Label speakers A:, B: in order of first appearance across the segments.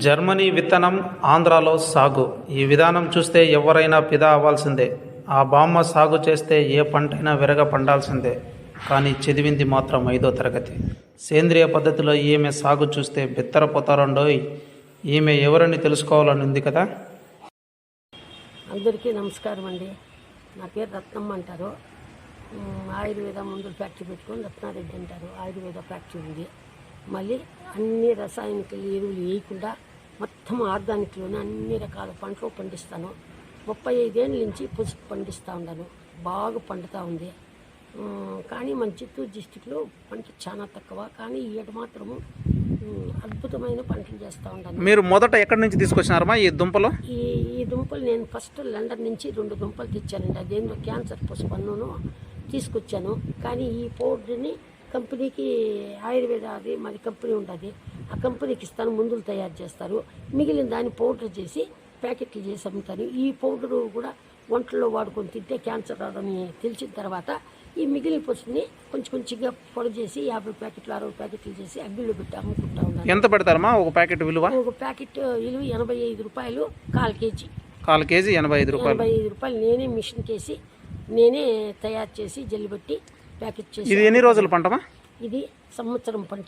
A: Germany విత్తనం ఆంధ్రాలో సాగు. ఈ విధానం చూస్తే ఎవరైనా పిదా అవ్వాల్సిందే. ఆ బామ్మ సాగు చేస్తే ఏ పంటైనా విరగ పండాల్సిందే. కానీ చదివింది మాత్రం ఐదో తరగతి. సేంద్రియ పద్ధతిలో ఈమె సాగు చూస్తే బిత్తరపోతారండోయ్. ఈమె ఎవరని తెలుసుకోవాలని ఉంది కదా?
B: అందరికీ నమస్కారం అండి. నా పేరు రత్నమ్మ అంటారు. ఆయుర్వేద మందులు ఫ్యాక్టరీ పెట్టుకొని రత్నారెడ్డి అంటారు. ఆయుర్వేద ఫ్యాక్టరీ ఉంది. మళ్ళీ అన్ని రసాయనిక ఎరువులు వేయకుండా మొత్తం ఆర్గానిక్లోనే అన్ని రకాల పంటలు పండిస్తాను. ముప్పై ఐదేళ్ళ నుంచి పసుపు పండిస్తూ ఉన్నాను. బాగా పండుతూ ఉంది. కానీ మన చిత్తూరు డిస్టిక్లో పంట చాలా తక్కువ. కానీ ఈ ఏడు మాత్రము అద్భుతమైన పంటలు చేస్తూ ఉన్నాను.
A: మీరు మొదట ఎక్కడి నుంచి తీసుకొచ్చినారమ్మా ఈ దుంపలు?
B: ఈ ఈ దుంపలు నేను ఫస్ట్ లండన్ నుంచి రెండు దుంపలు తెచ్చానండి. అదేందో క్యాన్సర్ పసుపన్నును తీసుకొచ్చాను. కానీ ఈ పౌడర్ని కంపెనీకి ఆయుర్వేద అది మాది కంపెనీ ఉంటుంది ఆ కంపెనీకి ఇస్తాను మందులు తయారు చేస్తారు. మిగిలిన దాన్ని పౌడర్ చేసి ప్యాకెట్లు చేసి అమ్ముతాను ఈ పౌడరు కూడా వంటల్లో వాడుకొని తింటే క్యాన్సర్ రాదని తెలిసిన తర్వాత ఈ మిగిలిన పసుపుని కొంచెం కొంచెంగా పొడి చేసి యాభై ప్యాకెట్లు అరవై ప్యాకెట్లు చేసి అగ్గిలో పెట్టి అమ్ముకుంటా ఉన్నాను
A: ఎంత పెడతారమ్మా ఒక ప్యాకెట్ విలువ?
B: ఒక ప్యాకెట్ విలువ ఎనభై ఐదు రూపాయలు కాల్ కేజీ.
A: కాల్ కేజీ ఎనభై ఐదు రూపాయలు.
B: ఎనభై ఐదు రూపాయలు నేనే మిషన్ కేసి నేనే తయారు చేసి జల్లిబెట్టి ప్యాకెట్ చేసి
A: ఇది ఎన్ని రోజుల పంటమా?
B: ఇది సంవత్సరం పంట.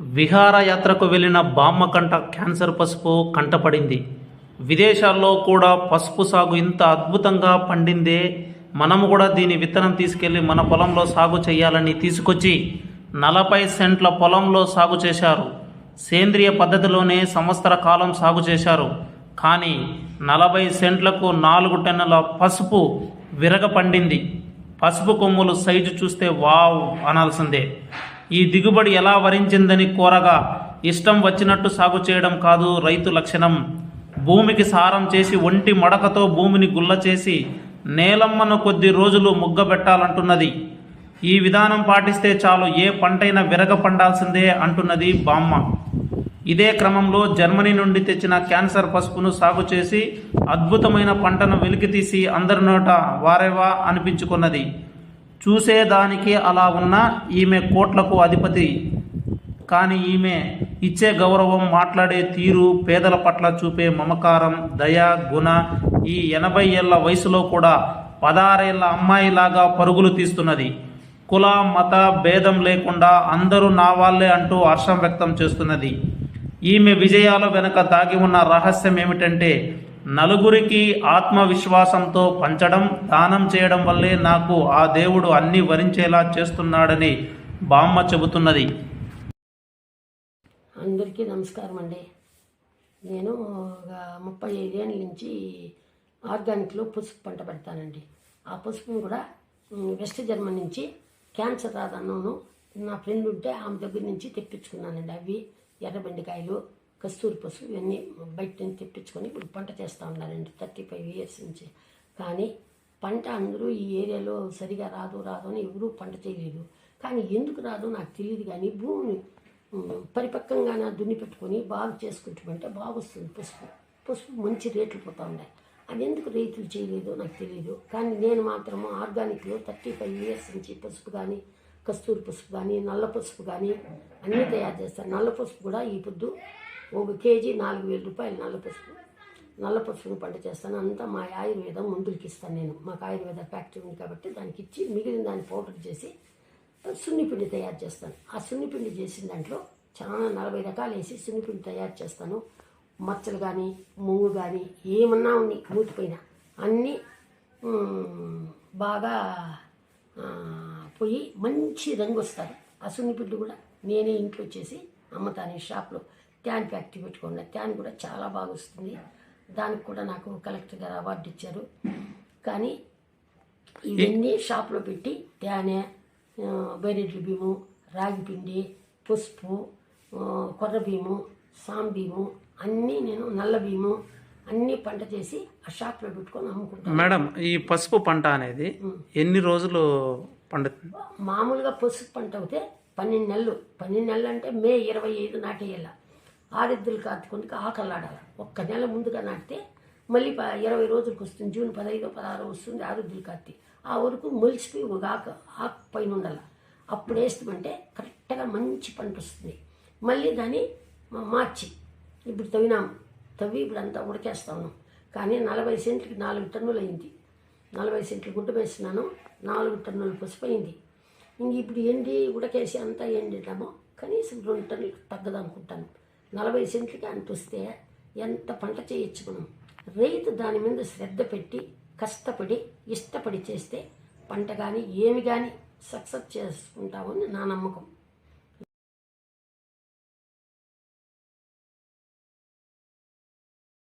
A: విహారయాత్రకు వెళ్ళిన బామ్మ కంట క్యాన్సర్ పసుపు కంటపడింది. విదేశాల్లో కూడా పసుపు సాగు ఇంత అద్భుతంగా పండిందే మనము కూడా దీని విత్తనం తీసుకెళ్ళి మన పొలంలో సాగు చేయాలని తీసుకొచ్చి నలభై సెంట్ల పొలంలో సాగు చేశారు. సేంద్రియ పద్ధతిలోనే సంవత్సర కాలం సాగు చేశారు. కానీ నలభై సెంట్లకు నాలుగు టన్నుల పసుపు విరగ పండింది పసుపు కొమ్ములు సైజు చూస్తే వావ్ అనాల్సిందే. ఈ దిగుబడి ఎలా వరించిందని కోరగా ఇష్టం వచ్చినట్టు సాగు చేయడం కాదు రైతు లక్షణం. భూమికి సారం చేసి ఒంటి మడకతో భూమిని గుల్ల చేసి నేలమ్మను కొద్ది రోజులు ముగ్గబెట్టాలంటున్నది ఈ విధానం పాటిస్తే చాలు ఏ పంటైనా విరగ పండాల్సిందే అంటున్నది బామ్మ. ఇదే క్రమంలో జర్మనీ నుండి తెచ్చిన క్యాన్సర్ పసుపును సాగు చేసి అద్భుతమైన పంటను వెలికితీసి అందరి నోట వారేవా అనిపించుకున్నది. చూసేదానికి అలా ఉన్న ఈమె కోట్లకు అధిపతి. కానీ ఈమె ఇచ్చే గౌరవం మాట్లాడే తీరు పేదల పట్ల చూపే మమకారం దయ గుణ ఈ ఎనభై ఏళ్ళ వయసులో కూడా పదారేళ్ళ అమ్మాయిలాగా పరుగులు తీస్తున్నది. కుల మత భేదం లేకుండా అందరూ నా వాళ్ళే అంటూ హర్షం వ్యక్తం చేస్తున్నది. ఈమె విజయాల వెనుక దాగి ఉన్న రహస్యం ఏమిటంటే నలుగురికి ఆత్మవిశ్వాసంతో పంచడం దానం చేయడం వల్లే నాకు ఆ దేవుడు అన్ని వరించేలా చేస్తున్నాడని బామ్మ చెబుతున్నది.
B: అందరికీ నమస్కారం అండి. నేను ఒక ముప్పై ఐదేళ్ళ నుంచి ఆర్గానిక్లో పసుపు పంట పెడతానండి. ఆ పసుపును కూడా వెస్ట్ జర్మన్ నుంచి క్యాన్సర్ రాదన్నాను. నా ఫ్రెండ్ ఉంటే ఆమె దగ్గర నుంచి తెప్పించుకున్నానండి అవి. ఎర్రబెండకాయలు కస్తూరి పసుపు ఇవన్నీ బయట నుంచి తెప్పించుకొని ఇప్పుడు పంట చేస్తూ ఉన్నానండి థర్టీ ఫైవ్ ఇయర్స్ నుంచి. కానీ పంట అందరూ ఈ ఏరియాలో సరిగా రాదు రాదు అని ఎవరూ పంట చేయలేదు. కానీ ఎందుకు రాదో నాకు తెలియదు కానీ భూమిని పరిపక్వంగా నా దున్ని పెట్టుకొని బాగా చేసుకుంటామంటే బాగా వస్తుంది పసుపు. పసుపు మంచి రేట్లు పోతా ఉన్నాయి. అది ఎందుకు రైతులు చేయలేదో నాకు తెలియదు కానీ నేను మాత్రము ఆర్గానిక్లో థర్టీ ఫైవ్ ఇయర్స్ నుంచి పసుపు కానీ కస్తూరి పసుపు కానీ నల్ల పసుపు కానీ అన్నీ తయారు చేస్తాను నల్ల పసుపు కూడా ఈ పొద్దు ఒక కేజీ నాలుగు వేల రూపాయలు నల్ల పసుపు. నల్ల పసుపును పంట చేస్తాను. అంతా మా ఆయుర్వేదం మందులకి ఇస్తాను నేను. మాకు ఆయుర్వేద ఫ్యాక్టరీ ఉంది కాబట్టి దానికి ఇచ్చి మిగిలిన దాన్ని పౌడర్ చేసి సున్నిపిండి తయారు చేస్తాను. ఆ సున్నిపిండి చేసిన దాంట్లో చాలా నలభై రకాలు వేసి సున్నిపిండి తయారు చేస్తాను. మచ్చలు కానీ ముంగు కానీ ఏమన్నా ఉన్నాయి మూతిపోయిన అన్నీ బాగా పోయి మంచి రంగు వస్తారు. ఆ సున్నిపిండి కూడా నేనే ఇంట్లో చేసి అమ్ముతాను ఈ షాప్లో. ట్యాన్ ఫ్యాక్టరీ పెట్టుకున్నా ట్యాన్ కూడా చాలా బాగా వస్తుంది. దానికి కూడా నాకు కలెక్టర్ గారు అవార్డు ఇచ్చారు. కానీ ఇవన్నీ షాప్లో పెట్టి తేనె ఆ, బైరెడ్ల బియ్యము రాగి పిండి పసుపు కొర్ర బియ్యము సాం బియ్యము అన్నీ నేను నల్ల బియ్యము అన్నీ పంట చేసి ఆ షాప్లో పెట్టుకొని అమ్ముకుంటాను.
A: మేడం ఈ పసుపు పంట అనేది ఎన్ని రోజులు పండుతుంది.
B: మామూలుగా పసుపు పంట అయితే పన్నెండు నెలలు. పన్నెండు నెలలు అంటే మే ఇరవై ఐదు నాటేయాల. ఆరిద్దులు కాచుకుందుకు ఆకలాడాలి ఒక్క నెల ముందుగా నాటితే మళ్ళీ ప- ఇరవై రోజులకు వస్తుంది. జూన్ పదహైదు పదహారు వస్తుంది ఆరుద్దులు కాత్తి ఆ వరకు మొలిచిపోయి ఒక ఆకు ఆకు పైన ఉండాలి. అప్పుడు వేస్తామంటే కరెక్ట్గా మంచి పంట వస్తుంది. మళ్ళీ దాన్ని మార్చి. ఇప్పుడు తవ్వినాం తవ్వి ఇప్పుడు అంతా ఉడకేస్తా ఉన్నాం. కానీ నలభై సెంట్లకి నాలుగు టన్నులు అయింది. నలభై సెంట్లు గుడ్డ వేసినాను. నాలుగు టన్నులు పసిపోయింది ఇంక ఇప్పుడు ఎండి ఉడకేసి అంతా ఎండినామో. కనీసం రెండు టన్నులు తగ్గదనుకుంటాను నలభై సెంట్లకి అంత వస్తే ఎంత పంట చేయొచ్చు మనం రైతు దాని మీద శ్రద్ధ పెట్టి కష్టపడి ఇష్టపడి చేస్తే పంట కానీ ఏమి కానీ సక్సెస్ చేసుకుంటామని నా నమ్మకం.